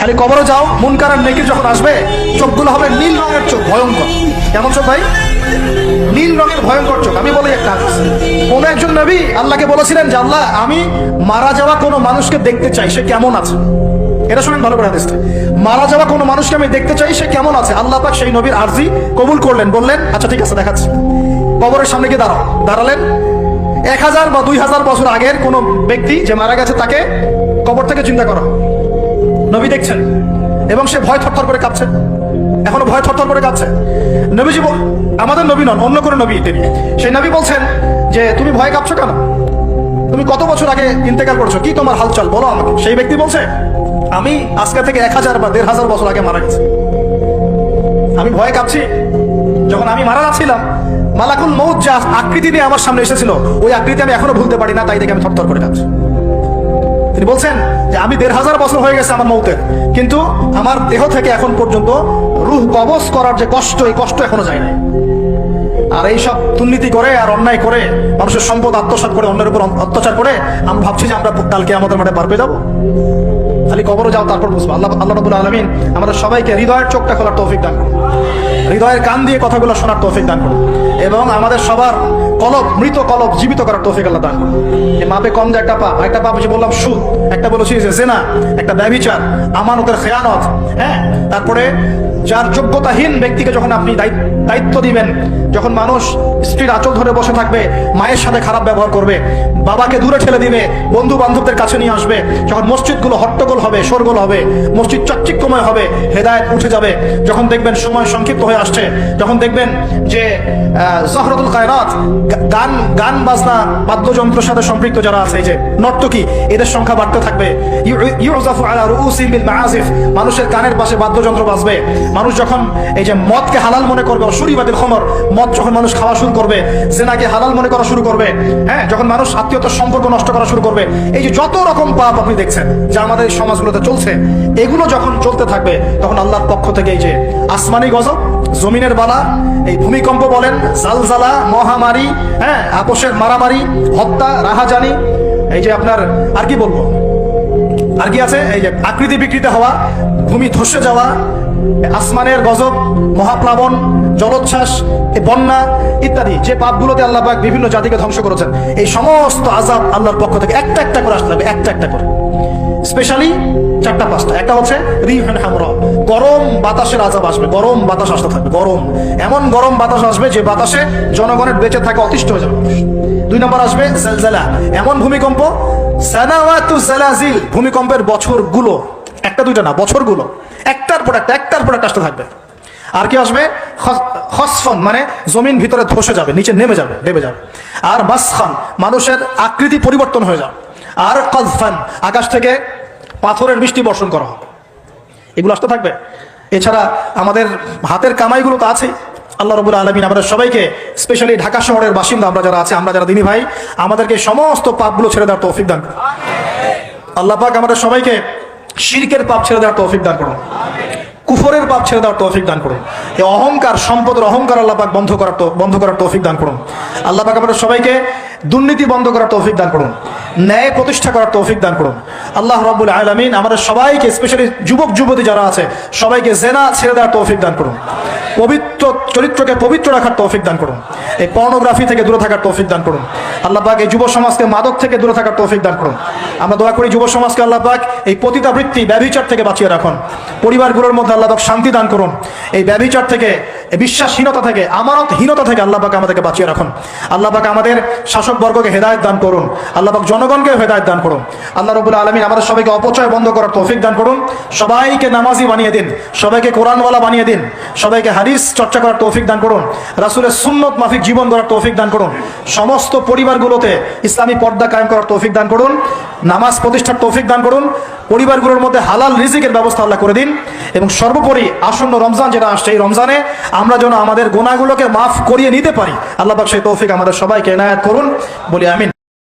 খালি কবরে যাও, মুনকার আর নেকির যখন আসবে, চোখগুলো হবে নীল রঙের চোখ, ভয়ঙ্কর। কেমন চোখ ভাই? নীল রঙের ভয়ঙ্কর চোখ, আমি বলি একটা কোন একজন নবী আল্লাহকে বলেছিলেন যে, আল্লাহ, আমি মারা যাওয়া কোনো মানুষকে দেখতে চাই, সে কেমন আছে? এটা শুনেন ভালো করে হাদিসটা। মারা যাওয়া কোনো মানুষকে আমি দেখতে চাই, সে কেমন আছে? আল্লাহ পাক সেই নবীর আরজি কবুল করলেন, বললেন আচ্ছা ঠিক আছে, দেখাচ্ছি। কবরের সামনে গিয়ে দাঁড়াও। দাঁড়ালেন। এক হাজার বা দুই হাজার বছর আগের কোনো ব্যক্তি যে মারা গেছে, তাকে কবর থেকে চিন্তা করো নবী দেখছেন এবং সে ভয় থরথর করে কাঁপছে। এখনও ভয় থরথর করে কাঁপছে। নবীজি আমাদের নবী নন, অন্য কোনো নবী তিনি। সেই নবী বলছেন যে, তুমি ভয় কাঁপছো কেন? তুমি কত বছর আগে ইন্তেকাল করছ? কি তোমার হালচাল? বলো আমাকে। সেই ব্যক্তি বলছে, আমি আজকে থেকে এক হাজার বা দেড় হাজার বছর আগে মারা গেছি। আমি ভয়ে কাঁপছি। যখন আমি মারা যাচ্ছিলাম, মালাকুল মৌত যা আকৃতি নিয়ে আমার সামনে এসেছিল, ওই আকৃতি আমি এখনও ভুলতে পারি না, তাই দেখে আমি থরথর করে কাঁপছি। তিনি বলছেন যে আমি দেড় হাজার বছর হয়ে গেছে আমার মৌতের। কিন্তু আমার দেহ থেকে এখন পর্যন্ত রুহ কবচ করার যে কষ্ট, এই কষ্ট এখনও যায় নাই। আর এই সব দুর্নীতি করে আর অন্যায় করে, মানুষের সম্পদ আত্মসাত করে, অন্যের উপর অত্যাচার করে, আমি ভাবছি যে আমরা কালকে আমাদের মাঠে পার যাব। খালি কবরও যাও, তারপর বুঝব আল্লাহ আল্লাহ রবুল আলমিন আমাদের সবাইকে হৃদয়ের চোখটা খোলার তৌফিক দান করুন। হৃদয়ের কান দিয়ে কথাগুলো শোনার তৌফিক দান করুন। এবং আমাদের সবার কলব, মৃত কলব জীবিত করার তৌফিক আল্লাহ দান করুন। মাপে কম যে একটা পাপ একটা পাপ যে বললাম সুদ, একটা বলেছি যে জেনা, একটা ব্যবিচার আমানতের খেয়ানত হ্যাঁ? তারপরে যার যোগ্যতাহীন ব্যক্তিকে যখন আপনি দায়িত্ব- দায়িত্ব দিবেন যখন মানুষ স্ত্রীর আঁচল ধরে বসে থাকবে, মায়ের সাথে খারাপ ব্যবহার করবে, বাবাকে দূরে ঠেলে দিবে বন্ধু বান্ধবদের কাছে নিয়ে আসবে, যখন মসজিদগুলো হট্টগোল হবে, শোরগোল হবে, মসজিদ চকচিকময় হবে, হেদায়েত উঠে যাবে, যখন দেখবেন সময় সংক্ষিপ্ত হয়ে আসছে, যখন দেখবেন যে জহরতুল কায়রাত গান গান বাজনা, বাদ্যযন্ত্রের সাথে সম্পৃক্ত যারা আছে যে, নর্তকী, এদের সংখ্যা বাড়তে থাকবে। মানুষের কানের পাশে বাদ্যযন্ত্র বাজবে। মানুষ যখন এই যে মদকে হালাল মনে করবে অসুরিবাদের খমর, মদ যখন মানুষ খাওয়া শুরু করবে, জেনাকে হালাল মনে করা শুরু করবে হ্যাঁ যখন মানুষ আত্মীয়তার সম্পর্ক নষ্ট করা শুরু করবে, এই যে যত রকম পাপ আপনি দেখছেন, যা আমাদের এই সমাজগুলোতে চলছে, এগুলো যখন চলতে থাকবে, তখন আল্লাহর পক্ষ থেকে এই যে আসমানি গজব, জমিনের বালা, এই ভূমিকম্প বলেন, জালজালা, মহামারী হ্যাঁ আপোষের মারামারি, হত্যা, রাহাজানি, এই যে আপনার, আর কি বলব? আর কি আছে? এই যে আকৃতি বিকৃত হওয়া, ভূমি ধসে যাওয়া আসমানের গজব, মহাপ্লাবন, জলোচ্ছ্বাস বন্যা ইত্যাদি যে পাপগুলোতে আল্লাহ পাক বিভিন্ন জাতিকে ধ্বংস করেছেন, এই সমস্ত আজাব আল্লাহর পক্ষ থেকে একটা একটা করে আসতে হবে একটা একটা করে। স্পেশালি চারটা, পাঁচটা। একটা হচ্ছে গরম বাতাসের আজাব আসবে, গরম বাতাস আসতে থাকবে, গরম। এমন গরম বাতাস আসবে যে বাতাসে জনগণের বেঁচে থাকা অতিষ্ঠ হয়ে যাবে দুই নম্বর আসবে জেলজেলা। এমন ভূমিকম্প সানাওয়াতু ভূমিকম্পের বছরগুলো। একটা দুইটা না, বছরগুলো। একটার পর একটা, একটার পর একটা থাকবে। আর কি আসবে? খসফন মানে জমিন ভিতরে ধসে যাবে, নিচে নেমে যাবে নেমে যাবে। আর মাসখান, মানুষের আকৃতি পরিবর্তন হয়ে যাবে। আর কজফান আকাশ থেকে পাথরের বৃষ্টি বর্ষণ করা হবে। এগুলো আসতে থাকবে। এছাড়া আমাদের হাতের কামাইগুলো তো আছেই। আল্লাহ রবুল আলমিন আমাদের সবাইকে স্পেশালি ঢাকা শহরের বাসিন্দা আমরা যারা আছে, আমরা যারা দিনী ভাই, আমাদেরকে সমস্ত পাপগুলো ছেড়ে দেওয়ার তৌফিক দান আল্লাহ পাক আমাদের সবাইকে শিরকের পাপ ছেড়ে দেওয়ার তৌফিক দান করুন। কুফরের পাপ ছেড়ে দেওয়ার তৌফিক দান করুন। এই অহংকার, সম্পদের অহংকার আল্লাহ পাক বন্ধ করার বন্ধ করার তৌফিক দান করুন। আল্লাহ পাক আমাদের সবাইকে দুর্নীতি বন্ধ করার তৌফিক দান করুন। ন্যায় প্রতিষ্ঠা করার তৌফিক দান করুন। আল্লাহ রব্বুল আলমিন আমাদের সবাইকে স্পেশালি যুবক, যুবতী যারা আছে, সবাইকে জেনা ছেড়ে দেওয়ার তৌফিক দান করুন। পবিত্র চরিত্রকে পবিত্র রাখার তৌফিক দান করুন। এই পর্নোগ্রাফি থেকে দূরে থাকার তৌফিক দান করুন। আল্লাহ পাক এই যুব সমাজকে মাদক থেকে দূরে থাকার তৌফিক দান করুন। আমরা দোয়া করি যুব সমাজকে আল্লাহ পাক এই পতিতাবৃত্তি, ব্যভিচার থেকে বাঁচিয়ে রাখুন। পরিবারগুলোর মধ্যে আল্লাহ পাক শান্তি দান করুন। এই ব্যভিচার থেকে বিশ্বাসহীনতা থেকে, আমানতহীনতা থেকে আল্লাহ পাক আমাদেরকে বাঁচিয়ে রাখুন। আল্লাহ পাক আমাদের শাসক বর্গকে হেদায়ত দান করুন। আল্লাহ পাক জনগণকে হেদায়ত দান করুন। আল্লাহ রবুল আলমিন আমাদের সবাইকে অপচয় বন্ধ করার তৌফিক দান করুন। সবাইকে নামাজি বানিয়ে দিন, সবাইকে কোরআনওয়ালা বানিয়ে দিন, সবাইকে হাদিস চর্চা করার তৌফিক দান করুন, রাসুলের সুন্নত মাফিক জীবন গড়ার তৌফিক দান করুন, সমস্ত পরিবারগুলোতে ইসলামী পর্দা কায়েম করার তৌফিক দান করুন, নামাজ প্রতিষ্ঠার তৌফিক দান করুন পরিবারগুলোর মধ্যে হালাল রিজিকের ব্যবস্থা আল্লাহ করে দিন এবং সর্বোপরি আসন্ন রমজান যেটা আসছে এই রমজানে আমরা যেন আমাদের গোনাগুলোকে মাফ করিয়ে নিতে পারি। আল্লাহ সেই তৌফিক আমাদের সবাইকে এনায়াত করুন। বলি আমিন।